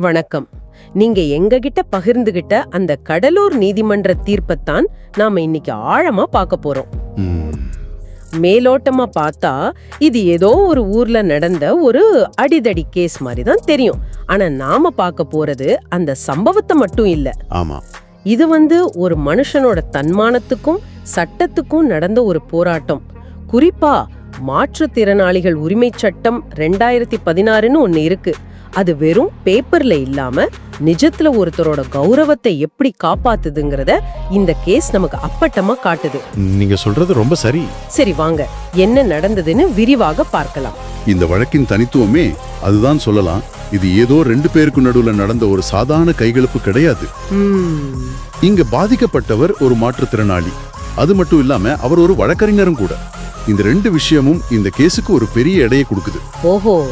வணக்கம். நீங்க எங்ககிட்ட பகிர்ந்துகிட்ட அந்த கடலூர் நீதிமன்ற தீர்ப்பத்தான் நாம இன்னைக்கு ஆழமா பார்க்க போறோம். மேலோட்டமா பார்த்தா இது ஏதோ ஒரு ஊர்ல நடந்த ஒரு அடிதடி கேஸ் மாதிரி தான் தெரியும். ஆனா நாம பார்க்க போறது அந்த சம்பவத்தை மட்டும் இல்ல. ஆமா. இது வந்து ஒரு மனுஷனோட தன்மானத்துக்கும் சட்டத்துக்கும் நடந்த ஒரு போராட்டம். குறிப்பா மாற்றுத்திறனாளிகள் உரிமைச் சட்டம் ரெண்டாயிரத்தி பதினாறுன்னு ஒன்னு இருக்கு. அது வெறும் பேப்பர்ல இல்லாம நிஜத்துல ஒருத்தரோட கௌரவத்தை எப்படி காப்பாத்துதுங்கிறத இந்த கேஸ் நமக்கு அப்பட்டமா காட்டுது. நீங்க சொல்றது ரொம்ப சரி. சரி வாங்க. என்ன நடந்ததுன்னு விரிவாக பார்க்கலாம். இந்த வழக்கின் தனித்துவமே அதுதான் சொல்லலாம். இது ஏதோ ரெண்டு பேருக்கு நடுவுல நடந்த ஒரு சாதாரண கைகலப்பு கிடையாது. இங்க பாதிக்கப்பட்டவர் ஒரு மாற்றுத்திறனாளி. அது மட்டும் இல்லாம அவர் ஒரு வழக்கறிஞரும் கூட. இந்த ரெண்டு விஷயமும் இந்த கேஸுக்கு ஒரு பெரிய எடையை கொடுக்குது. ஓஹோ.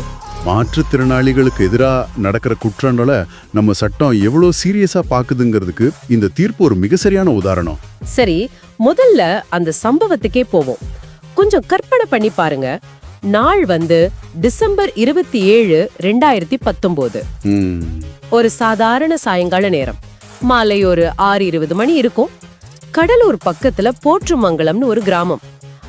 மாற்றுத்திறனாளிகளுக்கு எதிரா நடக்கிற குற்றங்களை நம்ம சட்டம் எவ்வளவு சீரியஸா பாக்குதுங்கிறதுக்கு இந்த தீர்ப்பு ஒரு மிக சரியான உதாரணம். சரி முதல்ல அந்த சம்பவத்துக்கே போவோம். கொஞ்சம் கற்பனை பண்ணி பாருங்க. நாள் வந்து டிசம்பர் இருபத்தி ஏழு ரெண்டாயிரத்தி பத்தொன்பது ம், ஒரு சாதாரண சாயங்கால நேரம். மாலை ஒரு ஆறு இருபது மணி இருக்கும். கடலூர் பக்கத்துல போற்றுமங்கலம்னு ஒரு கிராமம்.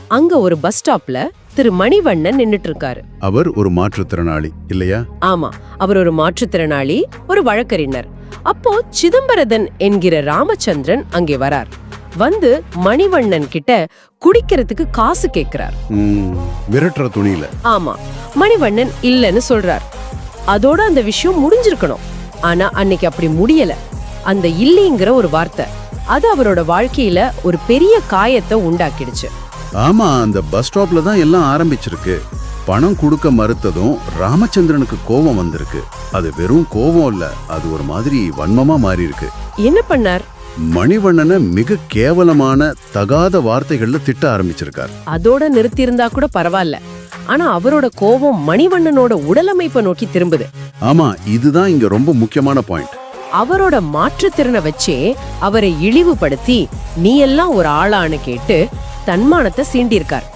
அங்க ஒரு பஸ் ஸ்டாப்ல திரு மணிவண்ணன் நின்னுட்டு இருக்காரு அவர் ஒரு மாற்றுத்திறனாளி இல்லையா? ஆமா அவர் ஒரு மாற்றுத்திறனாளி ஒரு வழக்கறிஞர். அப்போ சிதம்பரதன் என்கிற ராமச்சந்திரன் அங்கே வரார். வந்து மணிவண்ணன் கிட்ட குடிக்கிறதுக்கு காசு கேக்குறார். ம், மிரட்டுற துணியில. ஆமா மணிவண்ணன் இல்லைன்னு சொல்றார். அதோட அந்த விஷயம் முடிஞ்சிருக்கணும். ஆனா அன்னைக்கு அப்படி முடியல. அந்த இல்லைங்கிற ஒரு வார்த்தை அது அவரோட வாழ்க்கையில ஒரு பெரிய காயத்தை உண்டாக்கிடுச்சு. ஆமா அந்த பஸ் ஸ்டாப்ல தான் எல்லாம் ஆரம்பிச்சிருக்கு. பணம் கொடுக்க மறுத்ததும் ராமச்சந்திரனுக்கு கோபம் வந்திருக்கு. அது வெறும் கோபம் இல்ல அது ஒரு மாதிரி வன்மமா மாறி இருக்கு என்ன பண்ணார்? மணிவண்ணனை மிக கேவலமான தகாத வார்த்தைகள்ல திட்ட ஆரம்பிச்சிருக்கார். அதோட நிறுத்தியிருந்தா கூட பரவாயில்ல. ஆனா அவரோட கோபம் மணிவண்ணனோட உடலமைப்பை நோக்கி திரும்புது. ஆமா இதுதான் இங்க ரொம்ப முக்கியமான பாயிண்ட் அவரோட மாற்றுத்திறனை வச்சே அவரை இழிவுபடுத்தி நீ எல்லாம் ஒரு ஆளான்னு கேட்டு தன்மானத்தை சீண்டிருக்கார்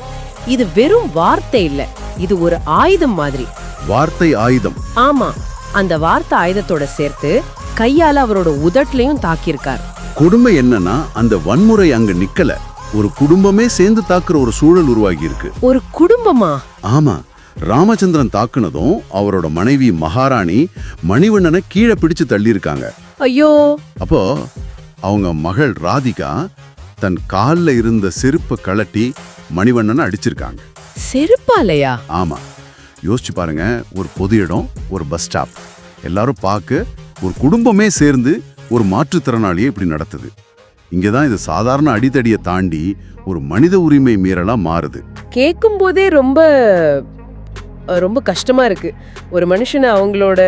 இது வெறும் வார்த்தை இல்ல இது ஒரு ஆயுதம் மாதிரி. வார்த்தை ஆயுதம். ஆமா அந்த வார்த்தை ஆயுதத்தோட சேர்த்து கையால அவரோட உதட்லயும் தாக்கியிருக்கார். கொடுமை என்னன்னா அந்த வன்முறை அங்க நிக்கல. ஒரு குடும்பமே சேர்ந்து தாக்குற ஒரு சூழல் உருவாகி இருக்கு ஒரு குடும்பமா? ஆமா ராமச்சந்திரன் தாக்குனதும் அவரோட மனைவி மகாராணி மணிவண்ணனை கீழே பிடிச்சு தள்ளியிருக்காங்க. ஐயோ! அப்போ அவங்க மகள் ராதிகா தன் கால்ல இருந்த செருப்பை கழட்டி மணிவண்ணனை அடிச்சிருக்காங்க. செருப்பாலையா? ஆமா. யோசிச்சு பாருங்க ஒரு பொது இடம் ஒரு பஸ் ஸ்டாப். எல்லாரும் பார்க்க ஒரு குடும்பமே சேர்ந்து ஒரு மாற்றுத்திறனாளியை இப்படி நடத்துது. இங்கதான் இது சாதாரண அடித்தடியை தாண்டி ஒரு மனித உரிமை மீறலா மாறுது. கேட்கும் போதே ரொம்ப ரொம்ப கஷ்டமா இருக்கு. ஒரு மனுஷனை அவங்களோட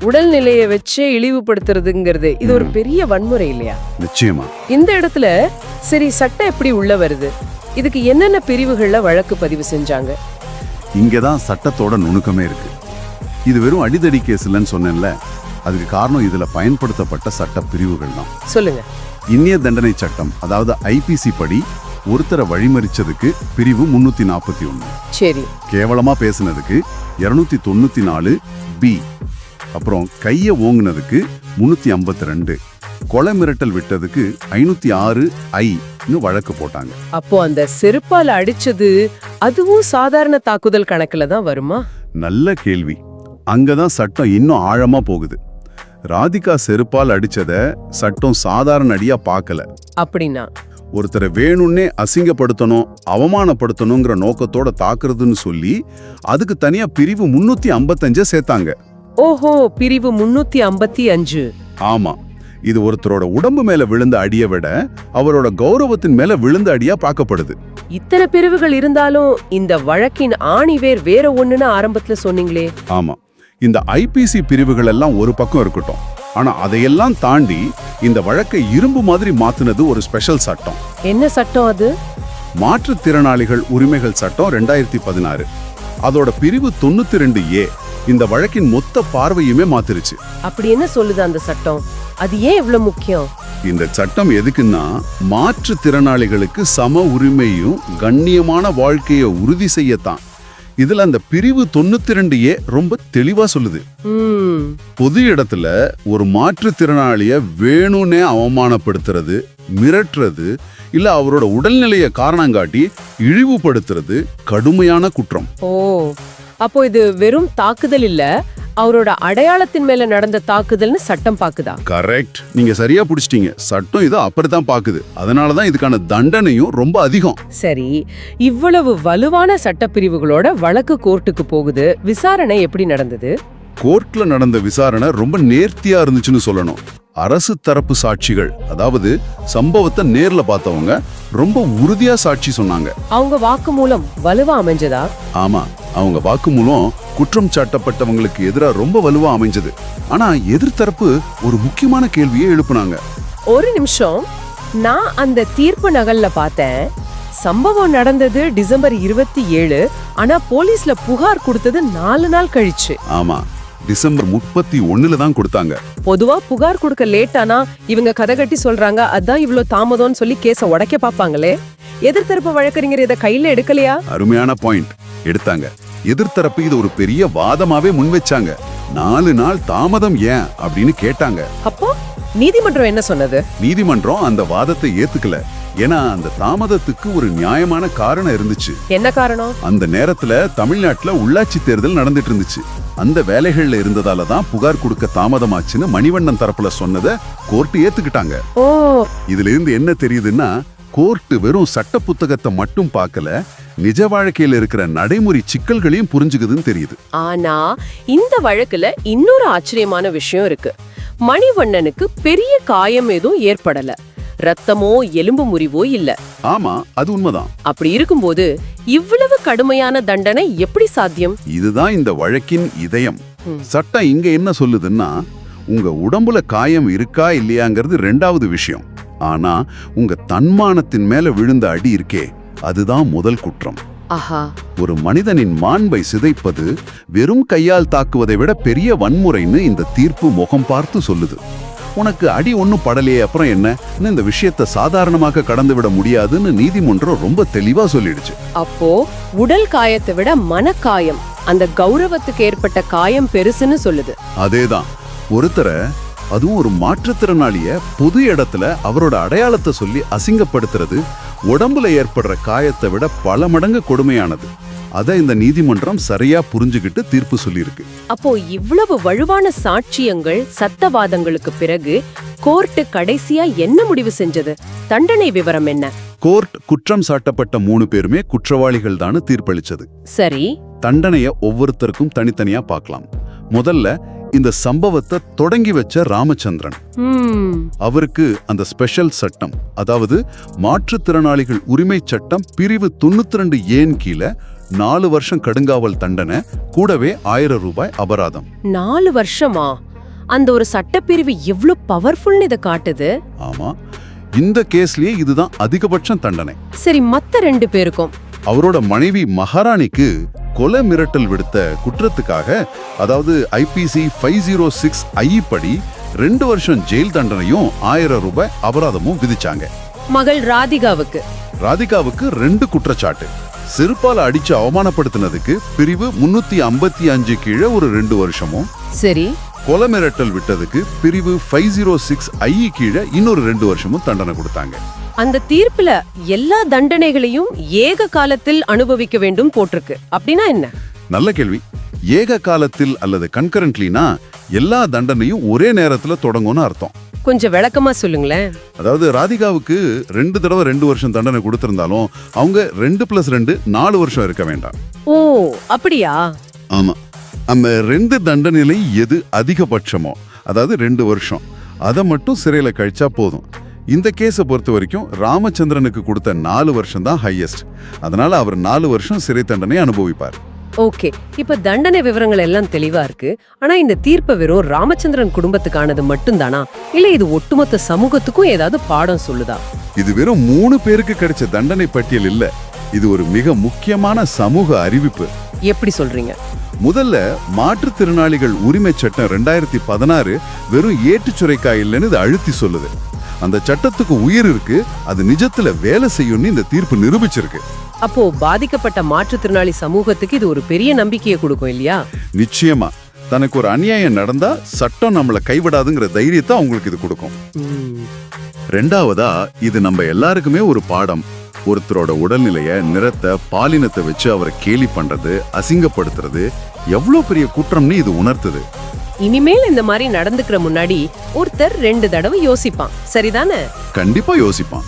உடல்நிலையை வச்சே இழிவுபடுத்துறதுங்கிறது. இது ஒரு பெரிய வன்முறை இல்லையா? நிச்சயமா. இந்த இடத்துல சரி சட்டம் எப்படி உள்ள வருது? இதுக்கு என்னென்ன பிரிவுகள்ல வழக்கு பதிவு செஞ்சாங்க? இங்கதான் சட்டத்தோட நுணுக்கமே இருக்கு. இது வெறும் அடிதடி கேஸ் இல்லைன்னு சொன்னேன்ல. அதுக்கு காரணம் இதுல பயன்படுத்தப்பட்ட சட்ட பிரிவுகள் தான். சொல்லுங்க. இந்திய தண்டனை சட்டம் அதாவது ஐபிசி படி ஒருத்தரை வழிமறிச்சதுக்கு பிரிவு முன்னூத்தி நாற்பத்தி ஒன்று சரி. கேவலமா பேசுனதுக்கு இருநூத்தி தொண்ணூத்தி நாலு பி அப்புறம் கைய ஓங்குனதுக்கு முன்னூத்தி ஐம்பத்தி ரெண்டு கொலை மிரட்டல் விட்டதுக்கு ஐநூத்தி ஆறு ஐன்னு வழக்கு போட்டாங்க. அப்போ அந்த செருப்பால அடிச்சது அதுவும் சாதாரண தாக்குதல் கணக்குல தான் வருமா? நல்ல கேள்வி. அங்கதான் சட்டம் இன்னும் ஆழமா போகுது. ராதிகா செருப்பால் அடிச்சத சட்டம் சாதாரண அடியா பார்க்கல அப்படின்னா? ஒருத்தரை வேணும்னே அசிங்கப்படுத்தணும் அவமானப்படுத்தணுங்கிற நோக்கத்தோட தாக்குறதுன்னு சொல்லி அதுக்கு தனியா பிரிவு முன்னூத்தி ஐம்பத்தஞ்ச சேர்த்தாங்க. ஓஹோ பிரிவு முன்னூத்தி ஐம்பத்தி அஞ்சு. ஆமா இது ஒருத்தரோட உடம்பு மேல விழுந்த அடியை விட அவரோட கௌரவத்தின் மேல விழுந்த அடியா பார்க்கப்படுது. இத்தனை பிரிவுகள் இருந்தாலும் இந்த வழக்கின் ஆணிவேர் வேற ஒண்ணுன்னு ஆரம்பத்துல சொன்னீங்களே. ஆமா இந்த ஐபிசி பிரிவுகள் எல்லாம் ஒரு பக்கம் இருக்கட்டும். ஆனா அதையெல்லாம் தாண்டி இந்த வழக்கை இரும்பு மாதிரி மாத்துனது ஒரு ஸ்பெஷல் சட்டம். என்ன சட்டம் அது? மாற்றுத்திறனாளிகள் உரிமைகள் சட்டம் ரெண்டாயிரத்தி பதினாறு. அதோட பிரிவு தொண்ணூத்தி ரெண்டு ஏ. இந்த வழக்கின் மொத்த பார்வையுமே மாத்திருச்சு. அப்படி என்ன சொல்லுது அந்த சட்டம்? அது ஏன் இவ்வளவு முக்கியம்? இந்த சட்டம் எதுக்குன்னா மாற்றுத்திறனாளிகளுக்கு சம உரிமையும் கண்ணியமான வாழ்க்கையை உறுதி செய்யத்தான். இதுல அந்த பிரிவு தொண்ணூத்தி ரெண்டு ஏ ரொம்ப தெளிவா சொல்லுது. பொது இடத்துல ஒரு மாற்றுத்திறனாளிய வேணும்னே அவமானப்படுத்துறது மிரட்டுறது இல்ல அவரோட உடல்நிலையை காரணம் காட்டி இழிவுபடுத்துறது கடுமையான குற்றம். ஓ. அப்போ இது வெறும் தாக்குதல் இல்ல அவரோட அடையாளத்தின் மேல நடந்த தாக்குதல்னு சட்டம் பாக்குதா? கரெக்ட். நீங்க சரியா பிடிச்சிட்டீங்க. சட்டம் இதை அப்படித்தான் பாக்குது. அதனாலதான் இதுக்கான தண்டனையும் ரொம்ப அதிகம். சரி. இவ்வளவு வலுவான சட்டப்பிரிவுகளோட வழக்கு கோர்ட்டுக்கு போகுது. விசாரணை எப்படி நடந்தது? கோர்ட்ல நடந்த விசாரணை ரொம்ப நேர்த்தியா இருந்துச்சுன்னு சொல்லணும். அரசு தரப்பு சாட்சிகள் அதாவது சம்பவத்தை நேர்ல பார்த்தவங்க ரொம்ப உறுதியா சாட்சி சொன்னாங்க. அவங்க வாக்குமூலம் வலுவா அமைஞ்சதா? ஆமா அவங்க வாக்குமூலம் குற்றம் சாட்டப்பட்டவங்களுக்கு எதிரா ரொம்ப வலுவா அமைஞ்சது. ஆனா எதிர்த்தரப்பு ஒரு முக்கியமான கேள்வியை எழுப்புனாங்க. ஒரு நிமிஷம் நான் அந்த தீர்ப்பு நகல்ல பார்த்தேன். சம்பவம் நடந்தது டிசம்பர் இருபத்தி ஏழு ஆனா போலீஸ்ல புகார் கொடுத்தது நாலு நாள் கழிச்சு. ஆமா டிசம்பர் முப்பத்தி ஒண்ணுல தான் கொடுத்தாங்க. பொதுவா புகார் கொடுக்க லேட் ஆனா இவங்க கதை கட்டி சொல்றாங்க அதான் இவ்ளோ தாமதம்னு சொல்லி கேஸ உடைக்க பாப்பாங்களே எதிர்த்தரப்பு வழக்கறிஞர் இதை கையில எடுக்கலையா? அருமையான பாயிண்ட் எடுத்தாங்க. எதிர்த்தரப்பு இது ஒரு பெரிய வாதமாவே முன் வச்சாங்க. நாலு நாள் தாமதம் ஏன்? அப்படின்னு கேட்டாங்க. அப்போ? நீதிமன்றம் என்ன சொன்னது? நீதிமன்றம் அந்த வாதத்தை ஏத்துக்கல. ஏன்னா அந்த தாமதத்துக்கு ஒரு நியாயமான காரணம் இருந்துச்சு. என்ன காரணம்? அந்த நேரத்துல தமிழ்நாட்டுல உள்ளாட்சி தேர்தல் நடந்துட்டு இருந்துச்சு. அந்த வேலைகள்ல இருந்ததால தான் புகார் கொடுக்க தாமதமாச்சுன்னு மணிவண்ணன் தரப்புல சொன்னதை கோர்ட் ஏத்துக்கிட்டாங்க. ஓ. இதுல இருந்து என்ன தெரியுதுன்னா கோர்ட் வெறும் சட்ட புத்தகத்தை மட்டும் பார்க்கல நிஜ வாழ்க்கையில இருக்கிற நடைமுறை சிக்கல்களையும் புரிஞ்சுக்குதுன்னு தெரியுது. ஆனா இந்த வழக்குல இன்னொரு ஆச்சரியமான விஷயம் இருக்கு. மணிவண்ணனுக்கு பெரிய காயம் எதுவும் ஏற்படல. ரத்தமோ எலும்பு முறிவோ இல்ல. ஆமா அது உண்மைதான். அப்படி இருக்கும்போது இவ்வளவு கடுமையான தண்டனை எப்படி சாத்தியம்? இதுதான் இந்த வழக்கின் இதயம். சட்டம் இங்க என்ன சொல்லுதுன்னா உங்க உடம்புல காயம் இருக்கா இல்லையாங்கிறது ரெண்டாவது விஷயம். ஆனா உங்க தன்மானத்தின் மேல விழுந்த அடி இருக்கே அதுதான் முதல் குற்றம். ஒரு மனிதனின் மாண்பை சிதைப்பது வெறும் கையால் தாக்குவதை விட பெரிய வன்முறைன்னு இந்த தீர்ப்பு முகம் பார்த்து சொல்லுது. உனக்கு அடி ஒன்னும் படலையே அப்புறம் என்ன? இந்த விஷயத்தை சாதாரணமாக கடந்து விட முடியாதுன்னு நீதிமன்றம் ரொம்ப தெளிவா சொல்லிடுச்சு. அப்போ உடல் காயத்தை விட மனக்காயம் அந்த கௌரவத்துக்கு ஏற்பட்ட காயம் பெருசுன்னு சொல்லுது. அதேதான். ஒருத்தரை அதுவும் ஒரு மாற்றுத்திறனாளிய பொது இடத்துல அவரோட அடையாளத்தை சொல்லி அசிங்கப்படுத்துறது உடம்புல ஏற்படுற காயத்தை விட பல மடங்கு கொடுமையானது. அதை இந்த நீதிமன்றம் சரியா புரிஞ்சுகிட்டு தீர்ப்பு சொல்லியிருக்கு. அப்போ இவ்வளவு வலுவான சாட்சியங்கள் சத்தவாதங்களுக்கு பிறகு கோர்ட்டு கடைசியா என்ன முடிவு செஞ்சது? தண்டனை விவரம் என்ன? கோர்ட் குற்றம் சாட்டப்பட்ட மூணு பேருமே குற்றவாளிகள் தான் தீர்ப்பளிச்சது. சரி. தண்டனைய ஒவ்வொருத்தருக்கும் தனித்தனியா பார்க்கலாம். முதல்ல இந்த சம்பவத்தை தொடங்கி வச்ச ராமச்சந்திரன். அவருக்கு அந்த ஸ்பெஷல் சட்டம் அதாவது மாற்றுத்திறனாளிகள் உரிமை சட்டம் பிரிவு தொண்ணூத்தி ரெண்டு ஏன் கீழே நாலு வருஷம் கடுங்காவல் தண்டனை கூடவே ஆயிரம் ரூபாய் அபராதம். நாலு வருஷமா? அந்த ஒரு சட்டப்பிரிவு எவ்வளவு பவர்ஃபுல்னு இதை காட்டுது? ஆமா. இந்த கேஸ்லயே இதுதான் அதிகபட்சம் தண்டனை. சரி மத்த ரெண்டு பேருக்கும். அவரோட மனைவி மகாராணிக்கு கொலை மிரட்டல் விடுத்த குற்றத்துக்காக அதாவது IPC five zero six I படி ரெண்டு வருஷம் ஜெயில் தண்டனையும் ஆயிரம் ரூபாய் அபராதமும் விதிச்சாங்க. மகள் ராதிகாவுக்கு. ராதிகாவுக்கு ரெண்டு குற்றச்சாட்டு. செருப்பால அடிச்சு அவமானப்படுத்தினதுக்கு பிரிவு முன்னூத்தி ஐம்பத்தி அஞ்சு கீழே ஒரு ரெண்டு வருஷமும். சரி. கொலை மிரட்டல் விட்டதுக்கு பிரிவு ஃபைவ் ஜீரோ சிக்ஸ் ஐ கீழே இன்னொரு ரெண்டு வருஷமும் தண்டனை கொடுத்தாங்க. அந்த தீர்ப்புல எல்லா தண்டனைகளையும் ஏக காலத்தில் அனுபவிக்க வேண்டும் போட்டிருக்கு. அப்படின்னா என்ன? நல்ல கேள்வி. ஏக காலத்தில் அல்லது கன்கரண்ட்லினா எல்லா தண்டனையும் ஒரே நேரத்துல தொடங்கும்னு அர்த்தம். கொஞ்சம் விளக்கமா சொல்லுங்களேன். அதாவது ராதிகாவுக்கு ரெண்டு தடவை ரெண்டு வருஷம் தண்டனை கொடுத்திருந்தாலும் அவங்க ரெண்டு பிளஸ் ரெண்டு நாலு வருஷம் இருக்க வேண்டாம். ஓ அப்படியா? ஆமா. அந்த ரெண்டு தண்டனையில எது அதிகபட்சமோ அதாவது ரெண்டு வருஷம் அதை மட்டும் சிறையில கழிச்சா போதும். இந்த கேஸை பொறுத்த வரைக்கும் ராமச்சந்திரனுக்கு கொடுத்த நாலு வருஷம் தான் ஹையஸ்ட் அதனால அவர் நாலு வருஷம் சிறை தண்டனை அனுபவிப்பார். ஓகே இப்ப தண்டனை விவரங்கள் எல்லாம் தெளிவா இருக்கு. ஆனா இந்த தீர்ப்பை வெறும் ராமச்சந்திரன் குடும்பத்துக்கானது மட்டும்தானா? இல்ல இது ஒட்டுமொத்த சமூகத்துக்கும் ஏதாவது பாடம் சொல்லுதா? இது வெறும் மூணு பேருக்கு கிடைச்ச தண்டனை பட்டியல் இல்ல. இது ஒரு மிக முக்கியமான சமூக அறிவிப்பு. எப்படி சொல்றீங்க? முதல்ல மாற்றுத்திறனாளிகள் உரிமை சட்டம் ரெண்டாயிரத்தி பதினாறு வெறும் ஏட்டுச்சுரைக்காய் இல்லைன்னு இது அழுத்தி சொல்லுது. அந்த சட்டத்துக்கு உயிர் இருக்கு அது நிஜத்துல வேலை செய்யும்னு இந்த தீர்ப்பு நிரூபிச்சிருக்கு. அப்போ பாதிக்கப்பட்ட மாற்றுத்திறனாளி சமூகத்துக்கு இது ஒரு பெரிய நம்பிக்கையை கொடுக்கும் இல்லையா? நிச்சயமா. தனக்கு ஒரு அநியாயம் நடந்தா சட்டம் நம்மள கைவிடாதுங்கிற தைரியத்தை அவங்களுக்கு இது கொடுக்கும். ம், ரெண்டாவதா இது நம்ம எல்லாருக்குமே ஒரு பாடம். ஒருத்தரோட உடல்நிலைய நிறத்தை பாலினத்தை வச்சு அவரை கேலி பண்றது அசிங்கப்படுத்துறது எவ்வளவு பெரிய குற்றம்னு இது உணர்த்துது. இனிமேல் இந்த மாதிரி நடந்துக்கிற முன்னாடி ஒருத்தர் ரெண்டு தடவை யோசிப்பான். சரிதானே? கண்டிப்பா யோசிப்பான்.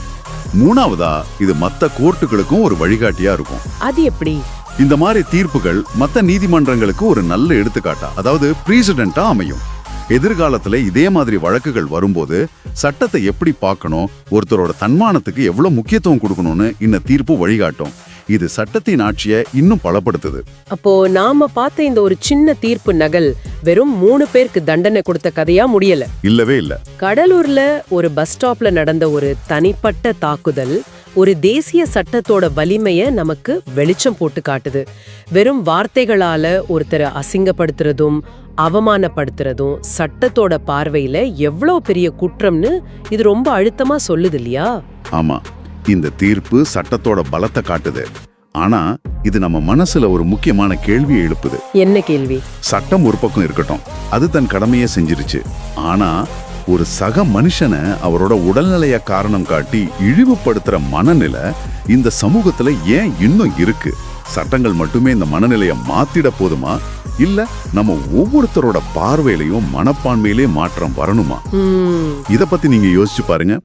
மூணாவதா இது மத்த கோர்ட்டுகளுக்கும் ஒரு வழிகாட்டியா இருக்கும். அது எப்படி? இந்த மாதிரி தீர்ப்புகள் மத்த நீதிமன்றங்களுக்கு ஒரு நல்ல எடுத்துக்காட்டா? அதாவது பிரீசிடென்ட்டா அமையும். எதிர்காலத்துல இதே மாதிரி வழக்குகள் வரும்போது சட்டத்தை எப்படி பார்க்கணும் ஒருத்தரோட தன்மானத்துக்கு எவ்வளவு முக்கியத்துவம் கொடுக்கணும்னு இந்த தீர்ப்பு வழிகாட்டும். இது சட்டத்தின் ஆட்சியை இன்னும் பலப்படுத்துது. அப்போ நாம பார்த்த இந்த ஒரு சின்ன தீர்ப்பு நகல் வெறும் மூணு பேருக்கு தண்டனை கொடுத்த கதையா முடியல. இல்லவே இல்ல. கடலூர்ல ஒரு பஸ் ஸ்டாப்ல நடந்த ஒரு தனிப்பட்ட தாக்குதல் ஒரு தேசிய சட்டத்தோட வலிமைய நமக்கு வெளிச்சம் போட்டு காட்டுது. வெறும் வார்த்தைகளால ஒருத்தரை அசிங்கப்படுத்துறதும் அவமானப்படுத்துறதும் சட்டத்தோட பார்வையில எவ்வளவு பெரிய குற்றம்னு இது ரொம்ப அழுத்தமா சொல்லுது இல்லையா? ஆமா. இந்த தீர்ப்பு சட்டத்தோட பலத்தை காட்டுது. ஆனா இது நம்ம மனசுல ஒரு முக்கியமான கேள்வியை எழுப்புது. என்ன கேள்வி? சட்டம் ஒரு பக்கம் இருக்கட்டும். அது தன் கடமையை செஞ்சிருச்சு. ஆனா ஒரு சக மனுஷனை அவரோட உடல்நிலைய காரணம் காட்டி இழிவுபடுத்துற மனநிலை இந்த சமூகத்துல ஏன் இன்னும் இருக்கு? சட்டங்கள் மட்டுமே இந்த மனநிலைய மாத்திட போதுமா? இல்ல நம்ம ஒவ்வொருத்தரோட பார்வையிலையும் மனப்பான்மையிலே மாற்றம் வரணுமா? இத பத்தி நீங்க யோசிச்சு பாருங்க.